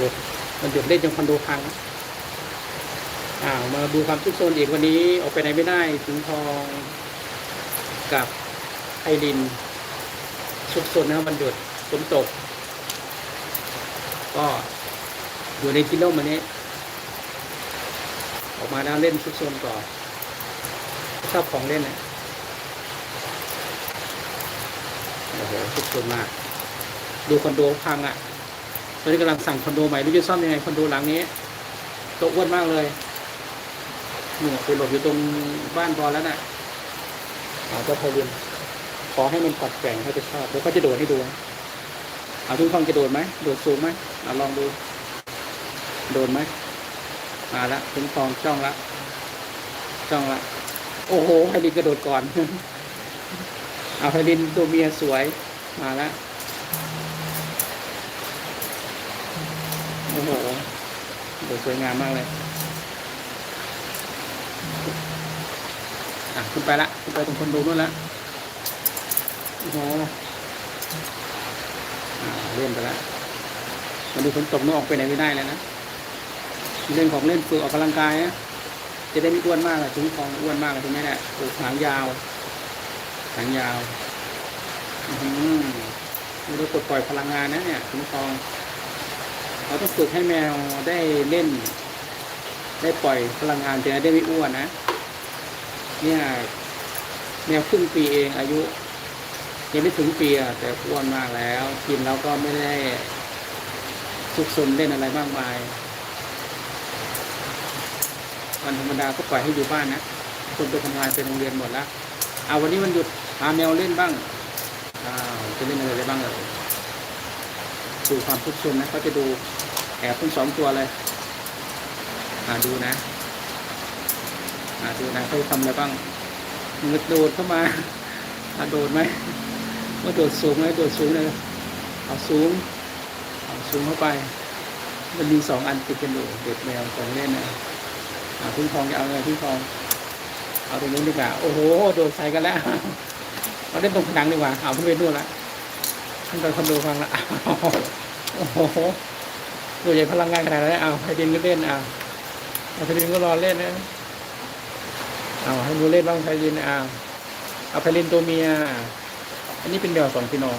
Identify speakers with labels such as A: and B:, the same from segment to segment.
A: หยุดมันหยุดเล่นจนคอนโดพังอ่ามาดูความทุกข์โซนอีกวันนี้ออกไปไหนไม่ได้ถึงทองกับไอรินสุกโซนนะครับมันหยุดฝนตก ก็อยู่ในที่ร่มวันนี้ ออกมาแล้วเล่นซุกโซนก่อนชอบของเล่นนะโอ้โหซุกโซนมาก ดูคอนโดพังอะ่ะ ตอนนี้กำลังสั่งคอนโดใหม่ไม่รู้จะซ่อมยังไงคอนโดหลังนี้โตอ้วนมากเลยหนูไปหลบอยู่ตรงบ้านบอลแล้วน่ะเอาเจ้าพอเรียนขอให้มันปัดแกว่งเขาจะชอบแล้วก็จะโดดให้ดูเอาทุกคนจะโดดไหมโดดสูงไหมเอาลองดู โดดไหมมาละถึงฟองจ้องละจ้องละโอ้โหไพลินกระโดดก่อนเอาไพลินตัวเมียสวยมาละ โอ้โหดดสวยงามมากเลย อะขึ้นไปละขึ้นไปตรงคนดูนู่นละโอ้โหอ่าเล่นไปละมาดูฝนตกนู่นออกไปไหนไม่ได้เลยนะเล่นของเล่นฝึกออกกำลังกายนะจะได้ไม่อ้วนมากเลยถึงฟองอ้วนมากเลยตรงนี้แหละโอ้หางยาว หางยาวอือหือนี่เราปลดปล่อยพลังงานนะเนี่ยถึงฟอง เราต้องฝึกให้แมวได้เล่น ได้ปล่อยพลังงานจะได้ไม่อ้วนนะ เนี่ยแมวครึ่งปีเองอายุ ยังไม่ถึงปีอะแต่อ้วนมากแล้วกินแล้วก็ไม่ได้สุกสนเล่นอะไรมากมายวันธรรมดาก็ปล่อยให้อยู่บ้านนะคนไปทำงานไปโรงเรียนหมดแล้วเอาวันนี้มันหยุดพาแมวเล่นบ้างอ้าวจะเล่นอะไรได้บ้างเลยดูความทุกข์ซนนะเขาจะดู แอบทั้งสองตัวเลย อ่าดูนะ อ่าดูนะเขาทำอะไรบ้างมันโดดเข้ามาอ่าโดดไหมว่าโดดสูงไหมโดดสูงเลยเอาสูงเอาสูงเข้าไป มันมีสองอันติดกันอยู่เด็กแมวของเล่นนะอาพึ่งทองจะเอาไงพึ่งทอง เอาตรงนู้นดีกว่าโอ้โหโดนใส่กันแล้วเอาเล่นตรงผนังดีกว่าเอาขึ้นไปนู่นละขึ้นไปคอนโดฟังละโอ้โห ตัวใหญ่พลังงานขนาดนั้นเอาไพดินก็เล่นเอาอาไพดินก็รอเล่นนะเอาให้ดูเล่นบ้างไพดินเอาเอาไพดินตัวเมีย อันนี้เป็นเดี่ยวสองพี่น้อง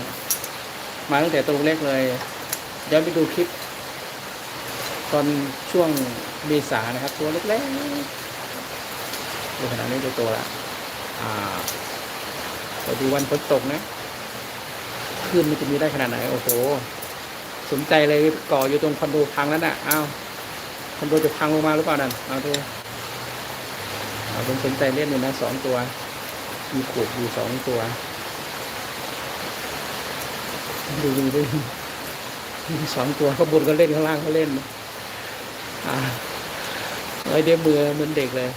A: มาตั้งแต่ตัวเล็กเลยย้อนไปดูคลิป ตอนช่วงเมษานะครับ ตัวเล็กๆดูขนาดนี้ดูตัวละอ่าเราดูวันฝนตกนะคลื่นมันจะมีได้ขนาดไหน โอ้โห สนใจเลยก่ออยู่ตรงคอนโดพังแล้วน่ะอ้าวคอนโดจะพังลงมาหรือเปล่านั่นเอาดูเอาเป็นสนใจเล่นอยู่นะสองตัว มีขวดอยู่สองตัวดูดูดูมีสองตัวข้างบนก็เล่นข้างล่างก็เล่นอ่าไว้เดี๋ยวเบื่อเหมือนเด็กเลย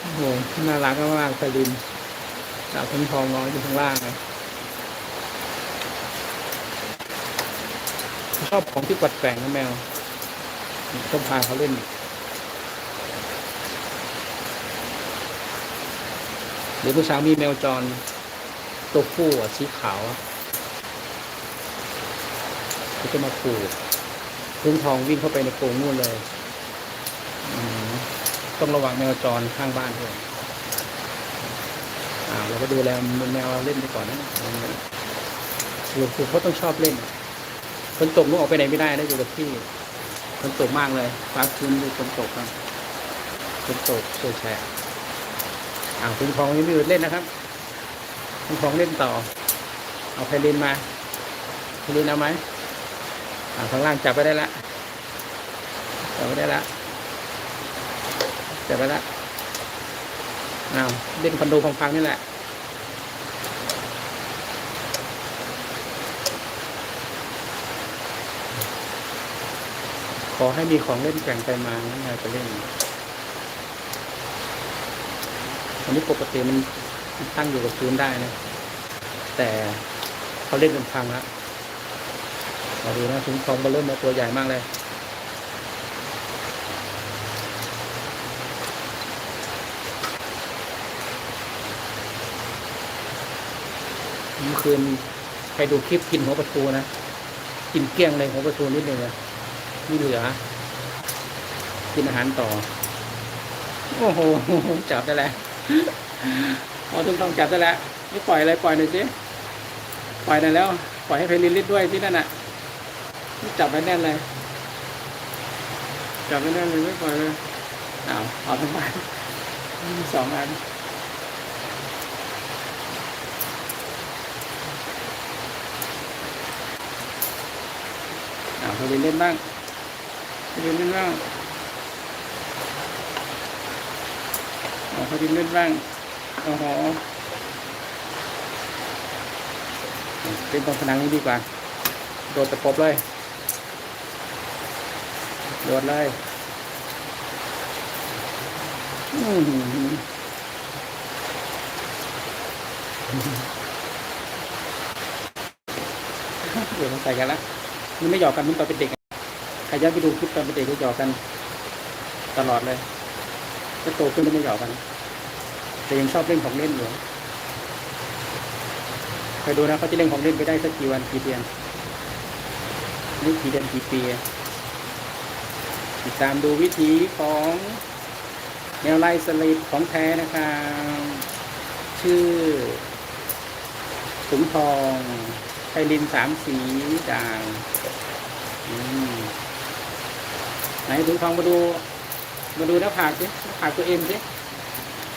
A: โอ้โหน่ารักมากๆไฟลินสาวทั้งทองน้อยอยู่ข้างล่างเลย ชอบของที่ปัดแปลงนะแมวต้องพาเขาเล่นเดี๋ยวผู้เช้ามีแมวจรตัวผู้สีขาวเขาจะมาขู่พึ่งทองวิ่งเข้าไปในกรงนู่นเลยต้องระวังแมวจรข้างบ้านด้วยอ่าเราก็ดูแลแมวเราเล่นไปก่อนนะหลวงปู่เขาต้องชอบเล่น ฝนตกนุกออกไปไหนไม่ได้นะอยู่กับที่ฝนตกมากเลยฟ้าคืนดูฝนตกครับฝนตกโซแชร์อ่าคุณทองยังไม่หยุดเล่นนะครับคุณทองเล่นต่อ เอาไพลินมาไพลินเอาไหมอ่าข้างล่างจับไปได้ละจับไปได้ละจับไปละอ้าวเล่นคอนโดพังๆนี่แหละ ขอให้มีของเล่นแกว่งไปมางั้นนายจะเล่นอันนี้ปกติมันตั้งอยู่กับพื้นได้นะ แต่เขาเล่นจนพังล้วมาดูนะถุงทองมาเริ่มมาตัวใหญ่มากเลยเมื่อคืนใครดูคลิปกินหัวปลาทูนะ กินเกลี้ยงเลยหัวปลาทูนิดหนึ่งเลย ไม่เหลือ กินอาหารต่อ โอ้โห จับได้แล้วพอถึงต้องจับได้แล้วไม่ปล่อยอะไรปล่อยหน่อยสิปล่อยหน่อยแล้ว ปล่อยให้เพลินลิดด้วยที่นั่นน่ะจับไว้แน่นเลย จับไว้แน่นเลยไม่ปล่อยเลยอ้าวเอาทั้งบ้านมีสองอันอ้าวเพลินเล่นบ้าง เพลินเล่นบ้างเอาเพลินเล่นบ้างโอ้โหเล่นตรงผนังนี้ดีกว่า โดดตะปบเลย โดดเลยอื้อหือเดี๋ยวมันใส่กันละมันไม่หยอกกันมันตอนเป็นเด็ก ใครย้อนไปดูคลิปตอนเป็นเด็กก็หยอกกัน ตลอดเลยก็โตขึ้นก็ไม่หยอกกัน แต่ยังชอบเล่นของเล่นอยู่เคยดูนะเขาจะเล่นของเล่นไปได้สักกี่วันกี่เดือนนี่กี่เดือนกี่ปีติดตามดูวิธีของแนวไล่สลิดของแท้นะครับชื่อถุงทองไพลินสามสีด่าง ไหนถุงทองมาดูมาดูหน้าผากสิหน้าผากตัวเอ็มสิ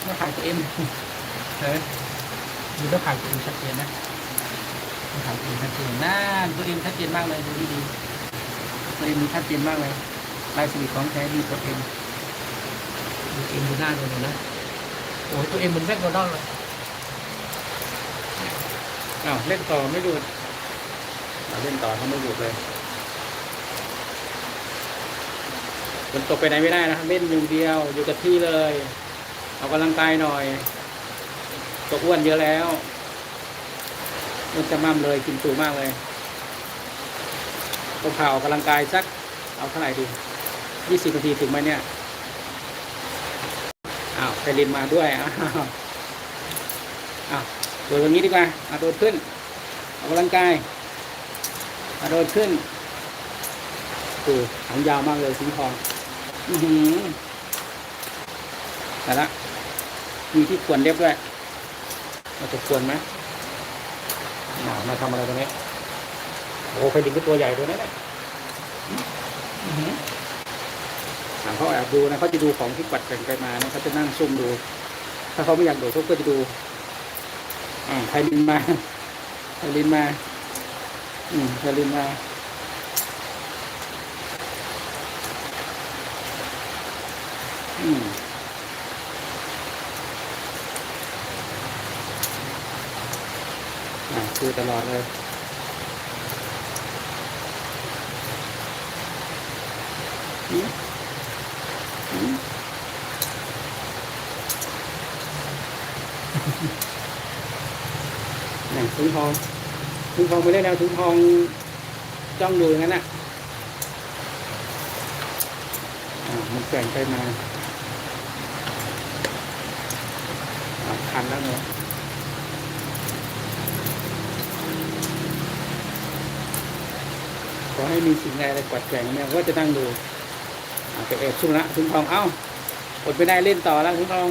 A: หน้าผากตัวเอ็มเฮ้ยดูหน้าผากตัวเอ็มชัดเจนนะหน้าผากตัวเอ็มชัดเจนน่าตัวเอ็มชัดเจนมากเลยดูดีๆตัวเอ็มมีชัดเจนมากเลยลายสลิดของแท้ดีตัวเอ็มดูเอ็มดูหน้าดูหน่อยนะโอ้ยตัวเอ็มเหมือนแม็กโดนัลด์เลยอ้าวเล่นต่อไม่หยุดอ้าวเล่นต่อเขาไม่หยุดเลย ฝนตกไปไหนไม่ได้นะครับเล่นอยู่เดียวอยู่กับที่เลย เอากำลังกายหน่อยตัวอ้วนเยอะแล้วมันจะมั่มเลยกินตูงมากเลยต้องพาออกกำลังกายสัก เอาเท่าไหร่ดียี่สิบนาทีถึงไหมเนี่ยอ้าวไปรินมาด้วยอ้าวอ้าวโดดอย่างนี้ดีกว่าเอาโดดขึ้นออกกำลังกายเอาโดดขึ้นดูหางยาวมากเลยสีทอง อือหือแต่ละ มีที่ควรเรียบด้วยเราจะควรไหมมาทำอะไรตรงนี้ โอ้ไฟดินก็ตัวใหญ่ตัวนี้แหละอื้อหืออ่าเขาแอบดูนะเขาจะดูของที่กัดแกว่งไปมานะเขาจะนั่งซุ่มดู ถ้าเขาไม่อยากดูเขาก็จะดูอ่าไฟลินมาไฟลินมา อืมไฟลินมา อืมอ่า คือตลอดเลยอืมอืมนั่ถุงทองถุงทองไปได้แล้วถุงทองจ้องดูอย่างนั้นน่ะอ่ามันแกว่งไปมาอะคันแล้วเนอะข อให้มีสิ่งใดอะไรกวัดแกว่งเนี่ยก็จะนั่งดูไปแอบซุ่มละถุงทองเอ้าอดไม่ได้เล่นต่อแล้วถุงทอง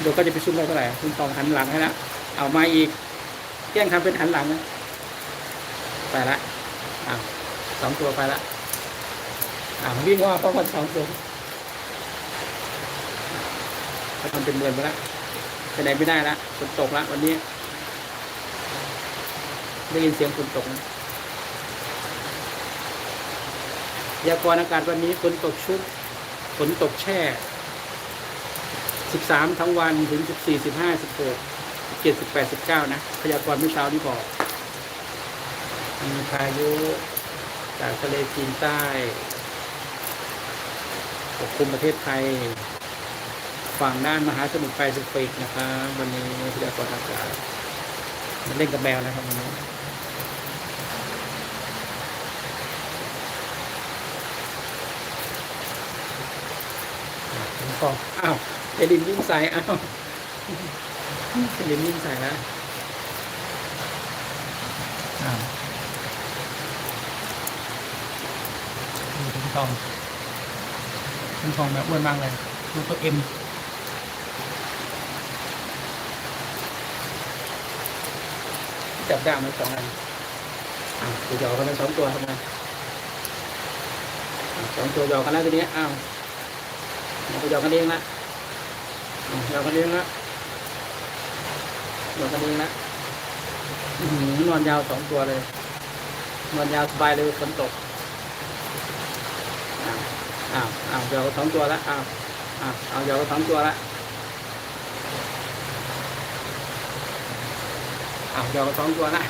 A: เดี๋ยวก็จะไปซุ่มได้เท่าไหร่ถุงทองหันหลังให้ละเอามาอีกแกล้งทำเป็นหันหลังนะไปละอะสองตัวไปละอ่าวิ่งว่าเพราะมันสองตัวเขาทำเป็นเมือนไปแล้ว ไปไหนไม่ได้ละฝนตกละวันนี้ ได้ยินเสียงฝนตกนะยากรอากาศวันนี้ฝนตกชุกฝนตกแช่ 13 ทั้งวันถึง 14 15 16 17 18 19 นะ พยากรณ์เมื่อเช้านี้บอก มีพายุจากทะเลจีนใต้ปกคลุมประเทศไทย ฝั่งด้านมหาสมุทรแปซิฟิกนะครับวันนี้พยากรณ์อากาศมันเล่นกับแมวนะครับวันนี้ผมก็อ้าวเอลินวิ่งใส่อ้าวเอลินวิ่งใส่แล้วอ้าวดูถึงทองถึงทองแบบอ้วนมากเลยดูตัวเอ็ม จับด้ไหมสองอันอ้าวตัวหยอกันแล้วสองตัวทำไมสองตัวหยอกันแล้วทีนี้อ้าวมันยอกันเองละอ้าวหยอกันเองละหยอกันเองละนอนยาวสองตัวเลยนอนยาวสบายเลยฝนตกอ้าวอ้าวอ้าวเดี๋ยวสองตัวละอ้าวอ้าวเอาเดี๋ยวสองตัวละ อ้าวเดี๋ยวสองตัวละ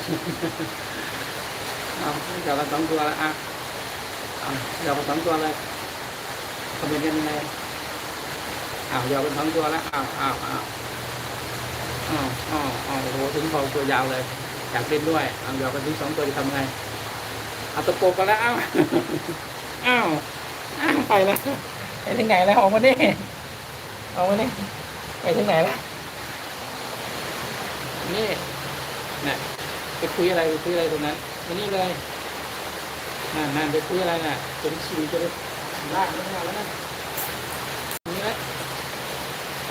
A: อ้าวเดี๋ยวสองตัวละอ้าวอ้าวเดี๋ยวสองตัวเลยทำเป็นกันยังไงอ้าวเดี๋ยวสองตัวละอ้าวอ้าวอ้าวอ้าวอ้าวอ้าวโอ้โหถึงคอตัวยาวเลยอยากเล่นด้วยเอาเดี๋ยวกันที่สองตัวจะทำไงเอาตะโกกันแล้วอ้าอ้าวอ้าวไปแล้วไปถึงไหนแล้วออกมาดิออกมาดิไปถึงไหนแล้วนี่ นะไปคุยอะไรไปคุยอะไรตรงนั้นมานี่เลยนั่นนั่นไปคุยอะไรน่ะจะไปชิมจะไปลากมันมาแล้วนะนี่แหละ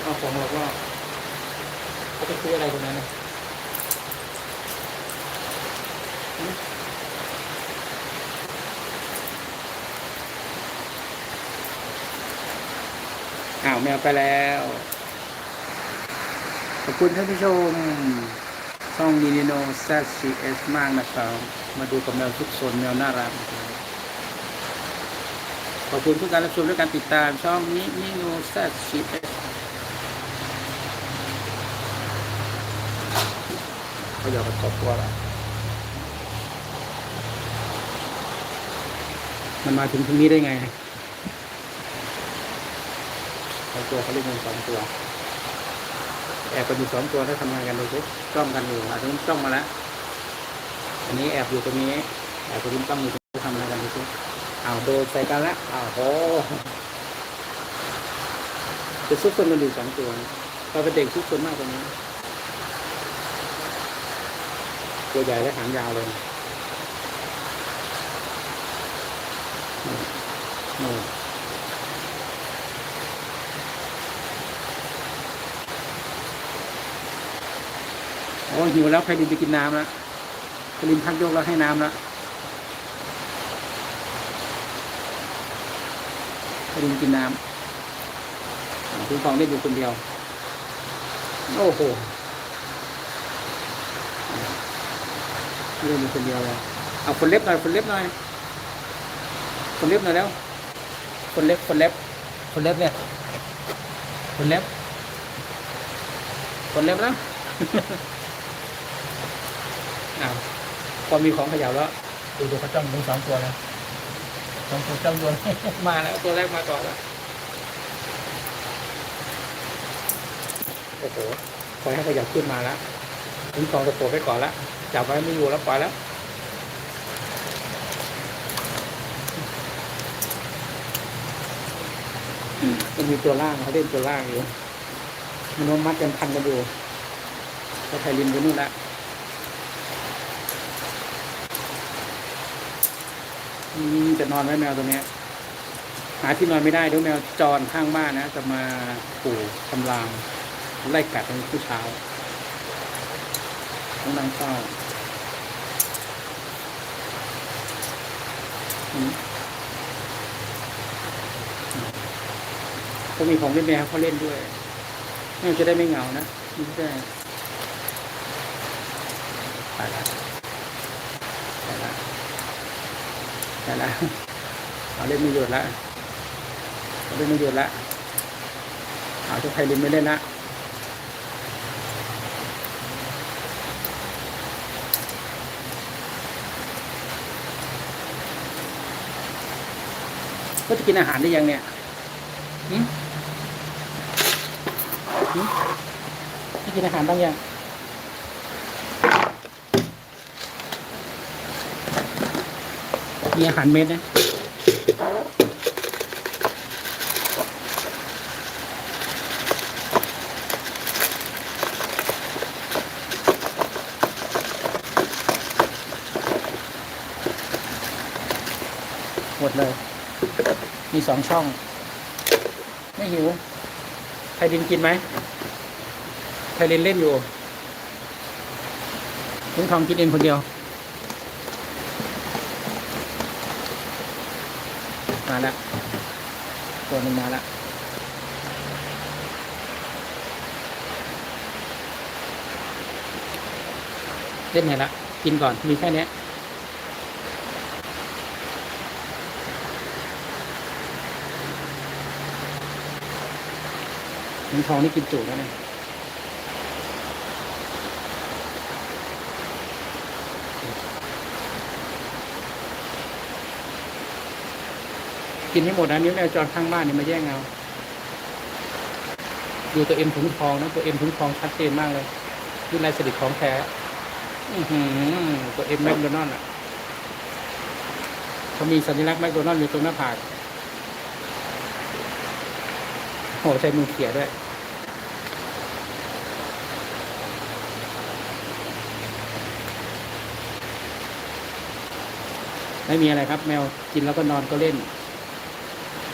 A: เอาของเราก็เขาไปคุยอะไรตรงนั้นนะอ้าวแมวไปแล้ว ขอบคุณท่านผู้ชม ช่องมินิโนแซซีเอสมากนะครับ มาดูกับแมวทุกโซนแมวน่ารักนะครับขอบคุณทุกการรับชมและการติดตามช่องมินิโนแซซีเอสเขาอยากมาตบว่าอะไรมันมาถึงตรงนี้ได้ไงสองตัวเขาเรียกเงินสองตัว แอบกันอยู่สองตัวแล้วทำงานกันดูสิจ้องกันอยู่อาจจะจ้องมาแล้วอันนี้แอบอยู่ตรงนี้แอบไปยิ้มจ้องอยู่ตรงนี้ทำอะไรกันดูสิอ้าวโดนใส่กันล้วอ้าวโหจะซุกซนกันอยู่สองตัวเราเป็นเด็กซุกซนมากตรงนี้ตัวใหญ่และหางยาวเลยนี่นี่ โอ้หิวแล้วใครดินไปกินน้ำแล้วใครดินพักโยกแล้วให้น้ำแล้วใครดินกินน้ำคุณฟองได้ดูคนเดียว โอ้โหเล่นอยู่คนเดียวเลยเอาคนเล็บหน่อยคนเล็บหน่อยคนเล็บหน่อยแล้ว คนเล็บคนเล็บ คนเล็บเนี่ยคนเล็บคนเล็บแล้ว อ้าวพอมีของขยับแล้วดูดูเขาจ้องดูสองตัวแล้วสองตัวจ้องตัวมาแล้วตัวแรกมาก่อนแล้วโอ้โหคอยให้ขยับขึ้นมาแล้วถึงกองตะโกนไปก่อนแล้วจับไว้ไม่อยู่แล้วปล่อยแล้วมันมีตัวล่างเขาเล่นตัวล่างอยู่ มันมัดกันพันกันอยู่ก็ไทยลินไปนู่นละ จะนอนไว้แมวตัวนี้หาที่นอนไม่ได้เดี๋ยวแมวจรข้างบ้านนะ จะมาปู่ทำรางไล่กัดตอนผู้เช้าต้องนั่งเฝ้ามก็มีของเล่นแมวเขาเล่นด้วยแมวจะได้ไม่เหงานะไม่ได้ไปแล้วไปแล้ว ใช่แล้วเอาเล่นไม่หยุดละเอาเล่นไม่หยุดละเอาทุกใครเล่นไม่เล่นละก็จะกินอาหารได้ยังเนี่ยหืมหืมจะกินอาหารบ้างยัง มีอาหารเม็ดนะหมดเลย มีสองช่อง ไม่หิว ไทยดินกินไหม ไทยดินเล่นอยู่ลุงทองกินเองคนเดียว มาแล้ว ตัวหนึ่งมาแล้วเล่นไหนละ กินก่อน มีแค่เนี้ยลุงทองนี่กินจุแล้วเนี่ย กินให้หมดนะนิ้วแมวจรข้างบ้านเนี่ยมาแย่งเอาดูตัวเอ็มถุงทองนะตัวเอ็มถุงทองชัดเจนมากเลยนี่ลายสลิดของแท้ตัวเอ็มแมคโดนัลด์อะเขามีสัญลักษณ์แมคโดนัลด์อยู่ตรงหน้าผากโอ้ใช้มือเขี่ยด้วยไม่มีอะไรครับ แมวกินแล้วก็นอนก็เล่น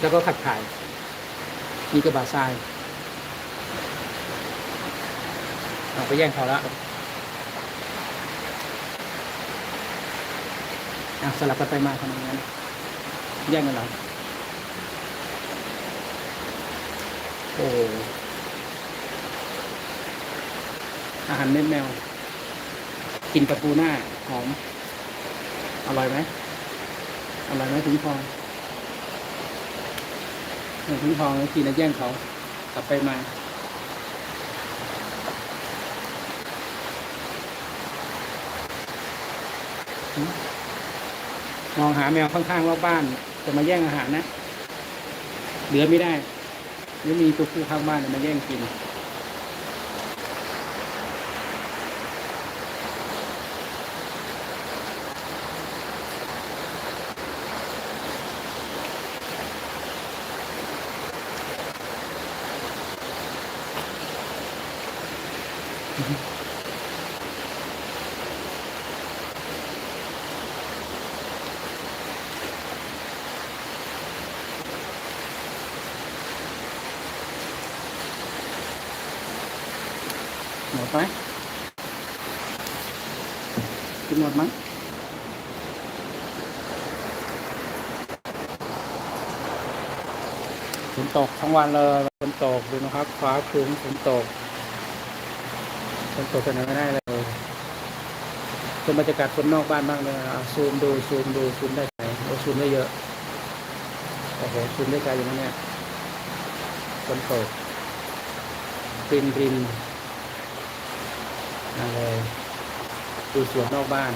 A: แล้วก็ขัดถ่ายมีกระบะทรายเอาไปแย่งเขาละอะสลับกันไปมาทำอย่างนั้นแย่งกันหรอโอ้อาหารเม็ดแมว กินกับปูหน้า หอม อร่อยไหมอร่อยไหมถึงพอ งถึงทองกินแล้วแย่งเขากลับไปมามองหาแมวข้างๆรอบบ้าน จะมาแย่งอาหารนะ เหลือไม่ได้ ไม่มีตัวผู้ข้างบ้านมาแย่งกิน หมดไหมกินหมดมั้งฝน ตกทั้งวันเลยฝนตกดูนะครับ ฟ้าครึ้มฝนตกฝนตกกันไม่ได้เลยเป็นบรรยากาศคนนอกบ้านบ้างเลยอะซูมดูซูมดูซูมได้ไหนโอ้ซูมได้เยอะโอ้โหซูมได้ไกลอยู่นะเนี่ยฝนตกริมริมมาเลยดูสวนนอกบ้าน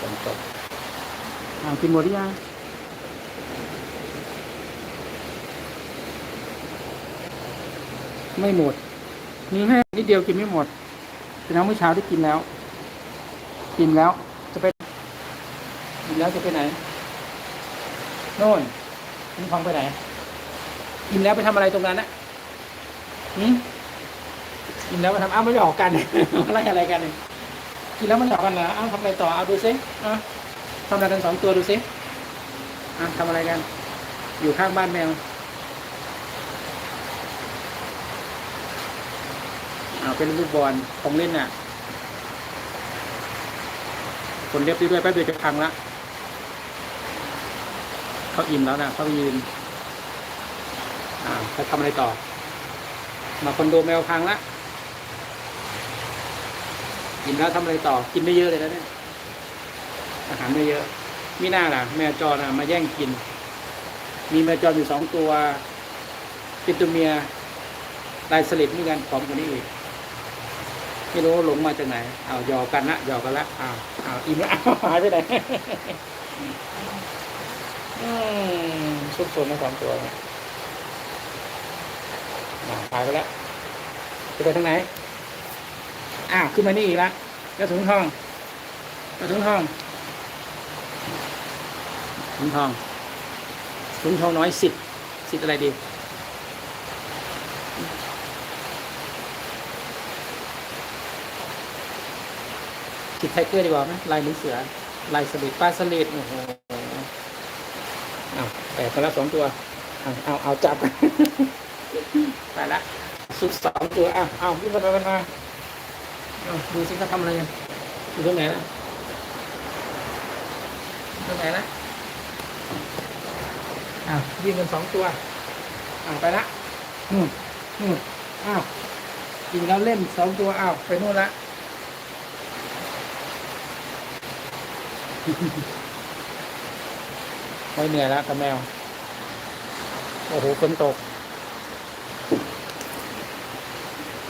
A: ฝนตกอ้าวกินหมดหรือยัง ไม่หมด มีแค่นิดเดียวกินไม่หมดเป็นน้ำเมื่อเช้าที่กินแล้ว กินแล้วจะไปกินแล้วจะไปไหนโน่นคุณฟังไปไหน กินแล้วไปทำอะไรตรงนั้นนะหืมกินแล้วมาทำอ้าวไม่หยอกกันอะไรอะไรกันกินแล้วมันหยอกกันเหรออ้าวทำอะไรต่อเอาดูซิอะทำอะไรกันสองตัวดูซิอะทำอะไรกัน อยู่ข้างบ้านแมวอ่า เป็นลูกบอลของเล่นน่ะคนเล็บด้วยแป๊บเดียวจะพังละเขาอิ่มแล้วนะเขายืนอ่าเขาทำอะไรต่อ มาคอนโดแมวพังละกินแล้วทำอะไรต่อ กินไม่เยอะเลยนะเนี่ยอาหารไม่เยอะมีหน้าล่ะ แมวจรอะมาแย่งกิน มีแมวจรอยู่สองตัว เป็นตัวเมียลายสลิดเหมือนกันผอมกว่านี้อีก ไม่รู้หลงมาจากไหนเอาหยอกกันละหยอกกันละอ้าวอ้าวอิ่มละอ้วหายไปไหนอืมซุกซนทั้งสองตัวเนี่ยหายไปแล้วจะไปทางไหนอ้าวขึ้นมานี่อีกแล้วกระถุงทองกระถุงทองถุงทองถุงทองน้อยสิบสิบอะไรดี สิบไทเกอร์ดีกว่าไหมลายมือเสือ ลายสลิดปลาสลิดโอ้โหเอาแตกไปแล้วสองตัว เอาเอาเอาจับไปละสุดสองตัวอะเอาวิ่งมาไปมาเอาดูสิเขาทำอะไรกันอยู่ตรงไหนนะตรงไหนนะอ้าววิ่งกันสองตัวอ้าวไปละนู่นนู่นอ้าวยิงแล้วเล่นสองตัวอ้าวไปโน่นละ ไม่เหนื่อยแล้วกับแมว โอ้โหฝนตก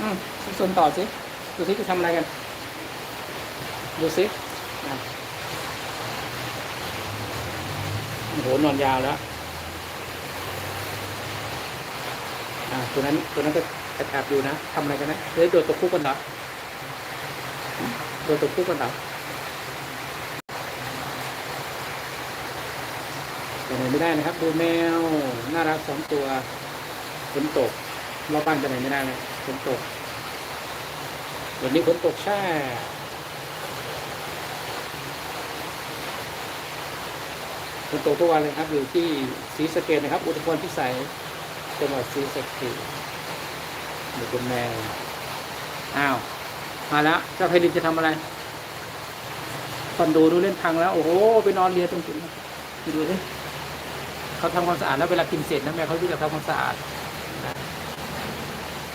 A: อืมส่วนต่อสิ ดูสิจะทำอะไรกัน ดูสิโอ้โหนอนยาวแล้ว อ่า ตัวนั้น ตัวนั้นก็แอบอยู่นะทำอะไรกันนะเฮ้ยโดดตกคุกกันเหรอโดดตกคุกกันเหรอ ไปไหนไม่ได้นะครับ ดูแมวน่ารักสองตัวฝนตกรอบบ้านไปไหนไม่ได้เลยฝนตก วันนี้ฝนตกแช่ฝนตกทุกวันเลยครับ อยู่ที่ศรีสะเกดนะครับ อุทุพรพิสัยจังหวัดศรีสะเกดอยู่บนแมวอ้าว มาแล้วเจ้าไพลินจะทำอะไรคอนโดดูเล่นพังแล้ว โอ้โห ไปนอนเรียนตรงจุดนั้นดูดิ เขาทำความสะอาดแล้วเวลากินเสร็จนะแม่เขาที่จะทำความสะอาดนะ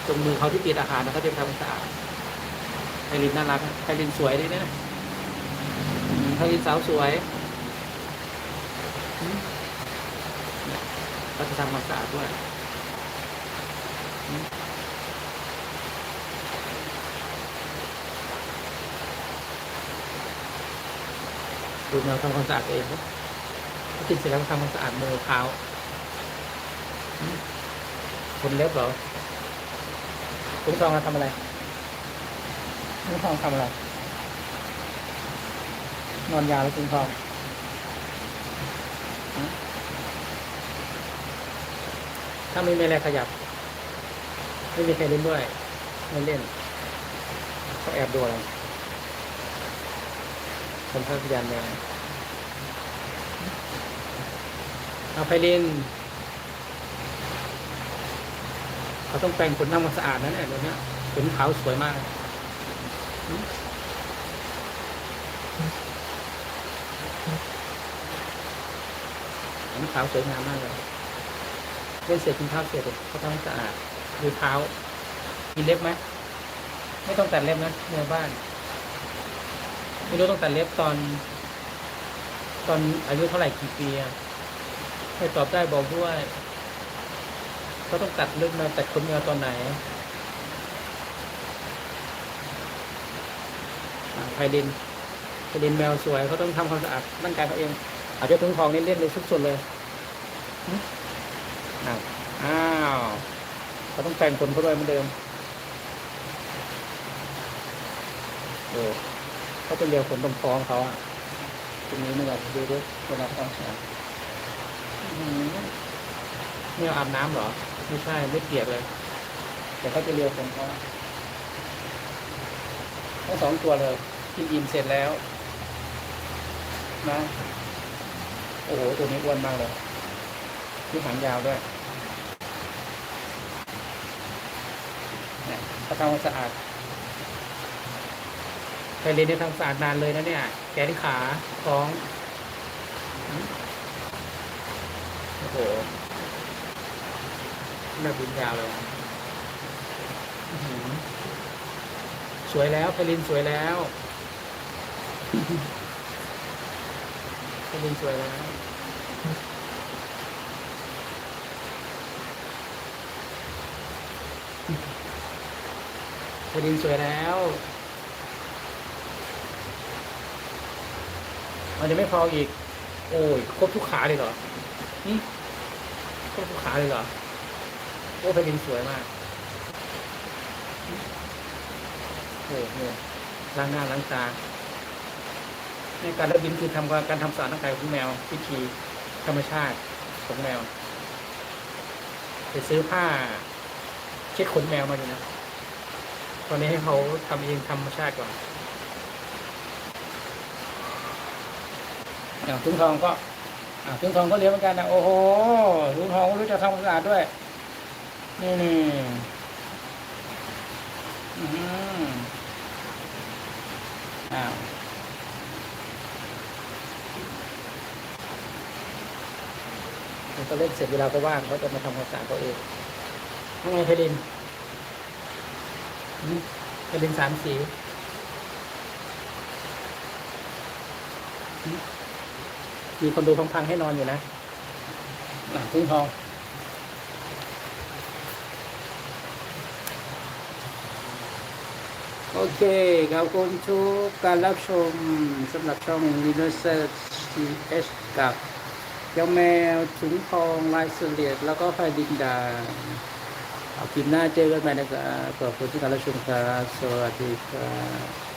A: ตรงมือเขาที่ติดอาหารนะเขาจะทำความสะอาดไพลินน่ารักไพลินสวยเลยนะไพลินสาวสวยเขาจะทำความสะอาดด้วยดูแมวทำความสะอาดเองนะ กินเสร็จแล้วทำความสะอาดมือเท้าอืมคนเล็บเหรอคุณทองเราทำอะไรคุณทองทำอะไร นอนยาแล้วคุณทองถ้าไม่มีอะไรขยับ ไม่มีใครเล่นด้วยไม่เล่นก็แอบดูอะไรคนพักยานแดง เอาไพลินเขาต้องแปรงขนทำความสะอาดนั่นแหละเดี๋ยวนี้ขนขาวสวยมากขนขาวสวยงามมากเลยเล่นเสร็จกินข้าวเสร็จเขาทำความสะอาดดูเท้ามีเล็บไหมไม่ต้องตัดเล็บนะในบ้าน ไม่รู้ต้องตัดเล็บตอน ตอนอายุเท่าไหร่กี่ปีอะ ใครตอบได้บอกด้วยเขาต้องตัดเลือกมาตัดขนแมวตอนไหนอ่าไพลินไพลินแมวสวยเขาต้องทำความสะอาดร่างกายเขาเอง อาจจะถึงทองเล่นๆเลยสุดสดเลยอ้าวอ้าวเขาต้องแต่งขนเขาด้วยเหมือนเดิมโอ้เขาเป็นเรียวขนตรงท้องเขาอะตรงนี้นี่แบบดูด้วยเวลาต้องสะอาด ไม่เอาอาบน้ำเหรอ ไม่ใช่ไม่เปียกเลย แต่เขาจะเรียวผมเขาทั้งสองตัวเลยกินอิ่มเสร็จแล้ว นะ โอ้โห ตัวนี้อ้วนมากเลยที่หางยาวด้วยเนี่ยเขาทำความสะอาดไปเรียนในทำความสะอาดนานเลยนะเนี่ย แกที่ขาท้อง โอ้โห หน้าบินยาวเลยอะอื้อหือสวยแล้วพลินสวยแล้วพลินสวยแล้วพลินสวยแล้วมันจะไม่พออีก โอ้ยครบทุกขาเลยเหรอนี่ครบทุกขาเลยเหรอ โอ้แผ่นดินสวยมากโอ้โหล้างหน้าล้างตาในการระบินคือทำการการทำสารร่างกายของแมววิธีธรรมชาติของแมวไปซื้อผ้าเช็ดขนแมวมาอยู่นะ ตอนนี้ให้เขาทำเองธรรมชาติก่อนอย่างถุงทองก็อ่าถุงทองก็เลี้ยงเหมือนกันนะโอ้โหถุงทองก็รู้จะทำความสะอาดด้วย นี่นี่อืมอ้าวมันก็เล่นเสร็จเวลาก็ว่างเขาจะมาทำความสะอาดตัวเองว่าไงเพลินอืมเพลินสามสีมีคนดูพังๆให้นอนอยู่นะหลังทุ่งทอง โอเคขอบคุณทุกการรับชมสำหรับช่อง w i n n e r s TH กับเจ้าแมวถุงทองลายเสลียดแล้วก็ไฟดินดาเอาคลิปหน้าเจอกันใหม่นะครับขอบคุณที่การรับชมครับสวัสดีครับ